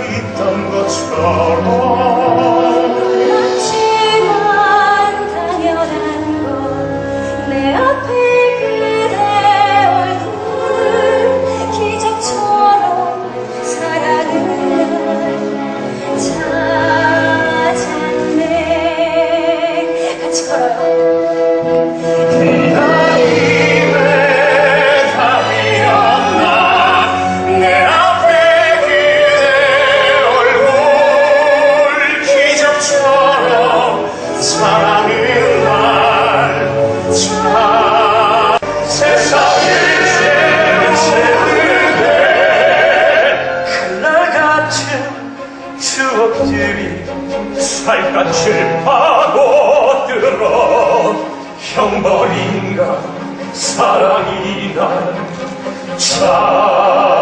있던 것처럼. 형제리 살갗을 파고들어. 형벌인가 사랑이 날 찾았네.